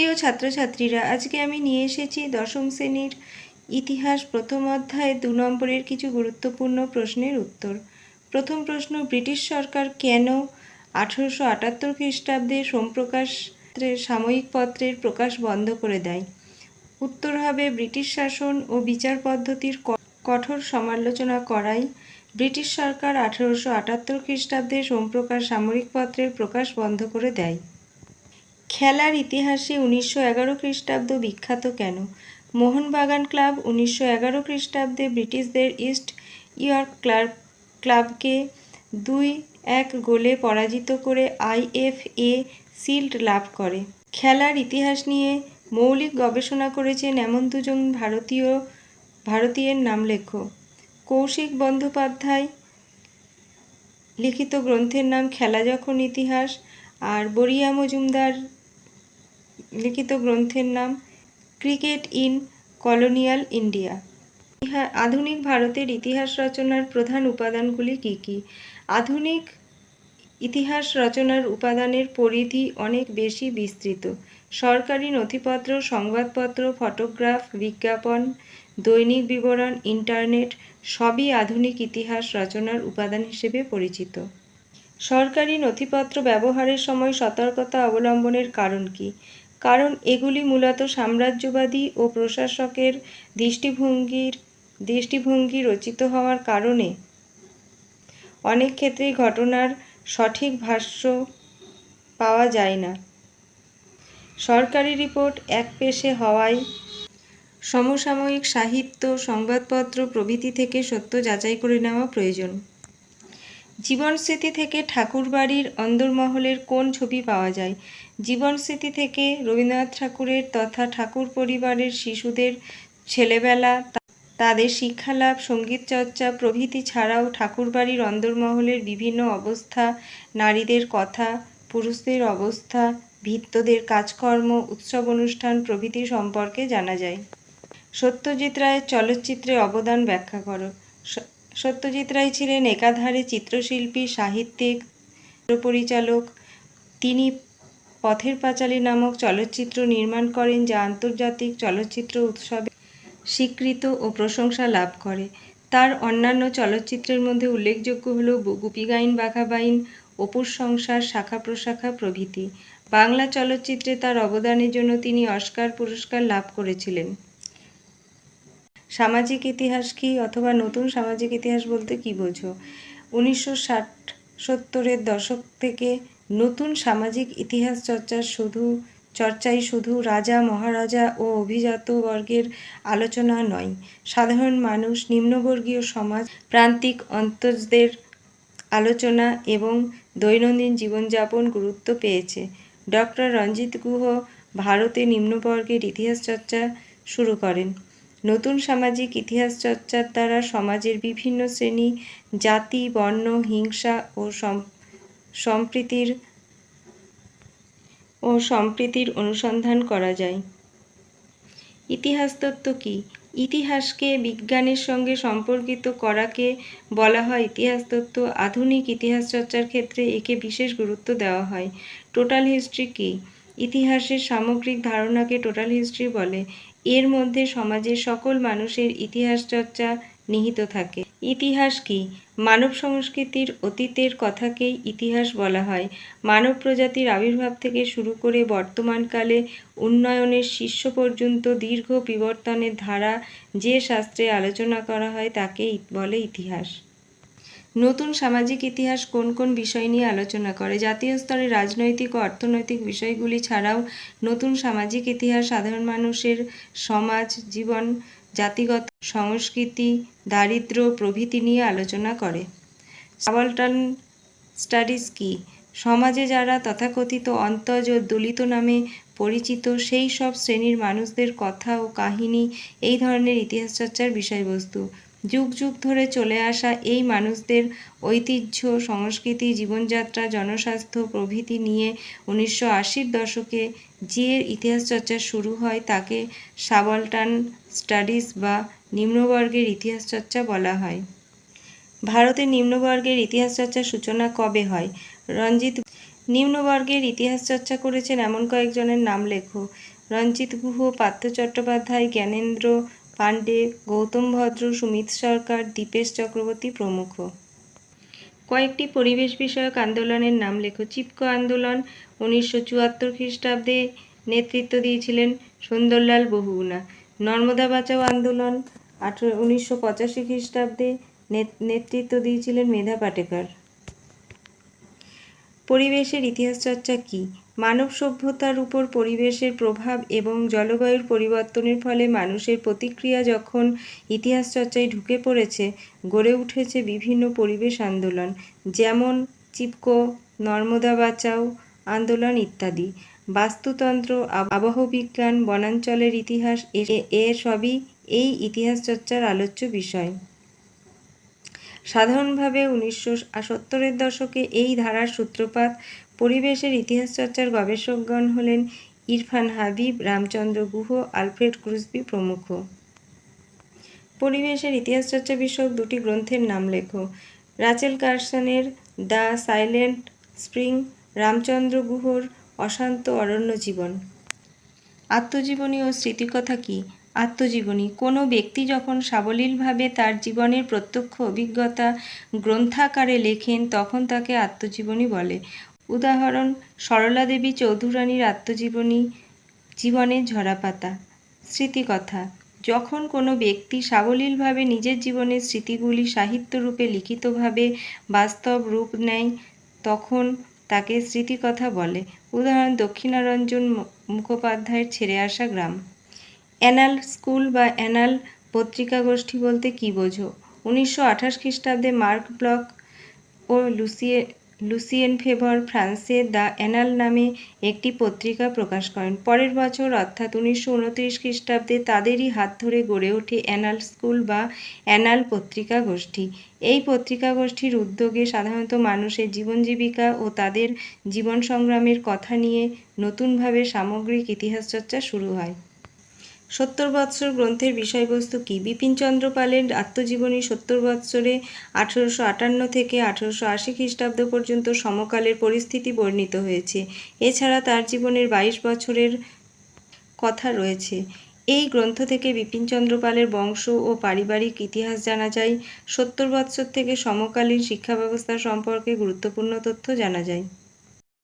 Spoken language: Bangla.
প্রিয় ছাত্রছাত্রীরা, আজকে আমি নিয়ে এসেছি দশম শ্রেণির ইতিহাস প্রথম অধ্যায়ে দু নম্বরের কিছু গুরুত্বপূর্ণ প্রশ্নের উত্তর। প্রথম প্রশ্ন, ব্রিটিশ সরকার কেন আঠেরোশো আটাত্তর খ্রিস্টাব্দে সোমপ্রকাশ সাময়িক পত্রের প্রকাশ বন্ধ করে দেয়? উত্তর হবে, ব্রিটিশ শাসন ও বিচার পদ্ধতির কঠোর সমালোচনা করাই ব্রিটিশ সরকার আঠেরোশো আটাত্তর খ্রিস্টাব্দে সোমপ্রকাশ সামরিক পত্রের প্রকাশ বন্ধ করে দেয়। খেলার ইতিহাসে উনিশশো এগারো খ্রিস্টাব্দ বিখ্যাত কেন? মোহনবাগান ক্লাব উনিশশো এগারো খ্রিস্টাব্দে ব্রিটিশদের ইস্ট ইয়র্ক ক্লাব ক্লাবকে দুই এক গোলে পরাজিত করে আইএফএ সিল্ড লাভ করে। খেলার ইতিহাস নিয়ে মৌলিক গবেষণা করেছেন এমন দুজন ভারতীয়, ভারতীয়ের নাম লেখো কৌশিক বন্দ্যোপাধ্যায় লিখিত গ্রন্থের নাম খেলা যখন ইতিহাস আর বরিয়া মজুমদার লিখিত গ্রন্থের নাম ক্রিকেট ইন কলোনিয়াল ইন্ডিয়া। ইহা- আধুনিক ভারতের ইতিহাস রচনার প্রধান উপাদানগুলি কী কী? আধুনিক ইতিহাস রচনার উপাদানের পরিধি অনেক বেশি বিস্তৃত। সরকারি নথিপত্র, সংবাদপত্র, ফটোগ্রাফ, বিজ্ঞাপন, দৈনিক বিবরণ, ইন্টারনেট সবই আধুনিক ইতিহাস রচনার উপাদান হিসেবে পরিচিত। সরকারি নথিপত্র ব্যবহারের সময় সতর্কতা অবলম্বনের কারণ কী? কারণ এগুলি মূলত সাম্রাজ্যবাদী ও প্রশাসকের দৃষ্টিভঙ্গির, দৃষ্টিভঙ্গি রচিত হওয়ার কারণে। অনেক ক্ষেত্রেই ঘটনার সঠিক ভাষ্য পাওয়া যায় না। সরকারি রিপোর্ট এক পেশে হওয়ায় সমসাময়িক সাহিত্য সংবাদপত্র প্রভৃতি থেকে সত্য যাচাই করে নেওয়া প্রয়োজন। জীবনস্মৃতি থেকে ঠাকুরবাড়ির অন্দরমহলের কোন ছবি পাওয়া যায়? জীবনস্মৃতি থেকে রবীন্দ্রনাথ ঠাকুরের তথা ঠাকুর পরিবারের শিশুদের ছেলেবেলা, তাদের শিক্ষালাভ, সংগীত চর্চা প্রভৃতি ছাড়াও ঠাকুরবাড়ির অন্দরমহলের বিভিন্ন অবস্থা, নারীদের কথা, পুরুষদের অবস্থা ভিত্তদের কাজকর্ম, উৎসব অনুষ্ঠান প্রভৃতি সম্পর্কে জানা যায়। সত্যজিৎ রায়ের চলচ্চিত্রে অবদান ব্যাখ্যা করো। সত্যজিৎ রায় ছিলেন একাধারে চিত্রশিল্পী, সাহিত্যিক পরিচালক তিনি পথের পাঁচালী নামক চলচ্চিত্র নির্মাণ করেন যা আন্তর্জাতিক চলচ্চিত্র উৎসবে স্বীকৃত ও প্রশংসা লাভ করে। তার অন্যান্য চলচ্চিত্রের মধ্যে উল্লেখযোগ্য হল গুপিগাইন বাঘাবাইন অপুর সংসার, শাখা প্রশাখা প্রভৃতি। বাংলা চলচ্চিত্রে তার অবদানের জন্য তিনি অস্কার পুরস্কার লাভ করেছিলেন। সামাজিক ইতিহাস কি অথবা নতুন সামাজিক ইতিহাস বলতে কি বোঝো? উনিশশো ষাট সত্তরের দশক থেকে নতুন সামাজিক ইতিহাস চর্চার শুধু, চর্চাই শুধু রাজা, মহারাজা ও অভিজাত বর্গের আলোচনা নয়। সাধারণ মানুষ, নিম্নবর্গীয় সমাজ, প্রান্তিক অন্তজদের আলোচনা এবং দৈনন্দিন জীবনযাপন গুরুত্ব পেয়েছে। ডক্টর রঞ্জিত গুহ ভারতে নিম্নবর্গের ইতিহাস চর্চা শুরু করেন। নতুন সামাজিক ইতিহাস চর্চার দ্বারা সমাজের বিভিন্ন শ্রেণি, জাতি, বর্ণ, হিংসা ও সম- সম্প্রীতির, ও সম্প্রীতির অনুসন্ধান করা যায়। ইতিহাস তত্ত্ব কী? ইতিহাসকে বিজ্ঞানের সঙ্গে সম্পর্কিত করাকে বলা হয় ইতিহাস তত্ত্ব। আধুনিক ইতিহাস চর্চার ক্ষেত্রে একে বিশেষ গুরুত্ব দেওয়া হয়। টোটাল হিস্ট্রি কী? ইতিহাসের সামগ্রিক ধারণাকে টোটাল হিস্ট্রি বলে। এর মধ্যে সমাজের সকল মানুষের ইতিহাস চর্চা নিহিত থাকে। ইতিহাস কি? মানব সংস্কৃতির অতীতের কথাকেই ইতিহাস বলা হয়। মানব প্রজাতির আবির্ভাব থেকে শুরু করে বর্তমানকালে উন্নয়নের শীর্ষ পর্যন্ত দীর্ঘ বিবর্তনের ধারা যে শাস্ত্রে আলোচনা করা হয় তাকে বলে ইতিহাস। নতুন সামাজিক ইতিহাস কোন কোন বিষয় নিয়ে আলোচনা করে? জাতীয় স্তরে রাজনৈতিক ও অর্থনৈতিক বিষয়গুলি ছাড়াও নতুন সামাজিক ইতিহাস, সাধারণ মানুষের সমাজ, জীবন, জাতিগত সংস্কৃতি দারিদ্র্য প্রভৃতি নিয়ে আলোচনা করে। সাবালটান স্টাডিজ কি? সমাজে যারা তথাকথিত অন্তজ ও দলিত নামে পরিচিত, সেই সব শ্রেণির মানুষদের কথা ও কাহিনী, এই ধরনের ইতিহাস চর্চার বিষয়বস্তু। যুগ যুগ ধরে চলে আসা এই মানুষদের ঐতিহ্য, সংস্কৃতি, জীবনযাত্রা, জনস্বাস্থ্য প্রভৃতি নিয়ে উনিশশো আশির দশকে যে ইতিহাস চর্চা শুরু হয় তাকে সাবলটান স্টাডিজ বা নিম্নবর্গের ইতিহাস চর্চা বলা হয়। ভারতের নিম্নবর্গের ইতিহাস চর্চার সূচনা কবে হয়? রঞ্জিত নিম্নবর্গের ইতিহাস চর্চা করেছেন এমন কয়েকজনের নাম লেখো। রঞ্জিত গুহ, পার্থ চট্টোপাধ্যায়, জ্ঞানেন্দ্র পাণ্ডে, গৌতম ভদ্র, সুমিত সরকার, দীপেশ চক্রবর্তী প্রমুখ। কয়েকটি পরিবেশ বিষয়ক আন্দোলনের নাম লেখো। চিপকো আন্দোলন উনিশশো চুয়াত্তর খ্রিস্টাব্দে নেতৃত্ব দিয়েছিলেন সুন্দরলাল বহুগুণা। নর্মদা বাঁচাও আন্দোলন আঠেরো উনিশশো পঁচাশি খ্রিস্টাব্দে নেত- নেতৃত্ব দিয়েছিলেন মেধা পাটেকর। পরিবেশের ইতিহাস চর্চা কী? মানব সভ্যতার উপর পরিবেশের প্রভাব এবং জলবায়ুর পরিবর্তনের ফলে মানুষের প্রতিক্রিয়া যখন ইতিহাস চর্চায় ঢুকে পড়েছে, গড়ে উঠেছে বিভিন্ন পরিবেশ আন্দোলন, যেমন চিপকো, নর্মদা বাঁচাও আন্দোলন ইত্যাদি। বাস্তুতন্ত্র আবহবিজ্ঞান, বনাঞ্চলের ইতিহাস এ- সবই এই ইতিহাস চর্চার আলোচ্য বিষয়। সাধারণভাবে উনিশশো সত্তরের দশকে এই ধারার সূত্রপাত পরিবেশের ইতিহাস চর্চার গবেষকগণ হলেন ইরফান হাবিব, রামচন্দ্র গুহ, আলফ্রেড ক্রুজবি প্রমুখ। পরিবেশের ইতিহাস চর্চা বিষয়ক দুটি গ্রন্থের নাম লেখো। রাচেল কার্সনের দ্য সাইলেন্ট স্প্রিং, রামচন্দ্র গুহর অশান্ত অরণ্য জীবন। আত্মজীবনী ও স্মৃতিকথা কি? আত্মজীবনী। কোনো ব্যক্তি যখন সাবলীলভাবে তার জীবনের প্রত্যক্ষ অভিজ্ঞতা গ্রন্থাকারে লেখেন, তখন তাকে আত্মজীবনী বলে। উদাহরণ, সরলা দেবী চৌধুরানীর আত্মজীবনী জীবনের ঝরাপাতা। স্মৃতিকথা, যখন কোনো ব্যক্তি সাবলীলভাবে নিজের জীবনের স্মৃতিগুলি সাহিত্যরূপে লিখিতভাবে বাস্তব রূপ নেয়, তখন তাকে স্মৃতিকথা বলে। উদাহরণ, দক্ষিণারঞ্জন মুখোপাধ্যায়ের ছেড়ে আসা গ্রাম। অ্যানাল স্কুল বা অ্যানাল পত্রিকা গোষ্ঠী বলতে কী বোঝো? উনিশশো আঠাশ খ্রিস্টাব্দে মার্ক ব্লক ও লুসিয়ে লুসিয়েন ফেভর ফ্রান্সে দ্য অ্যানাল নামে একটি পত্রিকা প্রকাশ করেন। পরের বছর, অর্থাৎ উনিশশো উনত্রিশ খ্রিস্টাব্দে, তাদেরই হাত ধরে গড়ে ওঠে অ্যানাল স্কুল বা অ্যানাল পত্রিকা গোষ্ঠী। এই পত্রিকা গোষ্ঠীর উদ্যোগে সাধারণত মানুষের জীবন জীবিকা ও তাদের জীবন সংগ্রামের কথা নিয়ে নতুনভাবে সামগ্রিক ইতিহাস চর্চা শুরু হয়। সত্তর বৎসর গ্রন্থের বিষয়বস্তু কী? বিপিনচন্দ্র পালের আত্মজীবনী সত্তর বৎসরে আঠেরোশো আটান্ন থেকে আঠেরোশো আশি খ্রিস্টাব্দ পর্যন্ত সমকালের পরিস্থিতি বর্ণিত হয়েছে। এছাড়া তার জীবনের বাইশ বছরের কথা রয়েছে। এই গ্রন্থ থেকে বিপিনচন্দ্র পালের বংশ ও পারিবারিক ইতিহাস জানা যায়। সত্তর বৎসর থেকে সমকালীন শিক্ষা ব্যবস্থা সম্পর্কে গুরুত্বপূর্ণ তথ্য জানা যায়।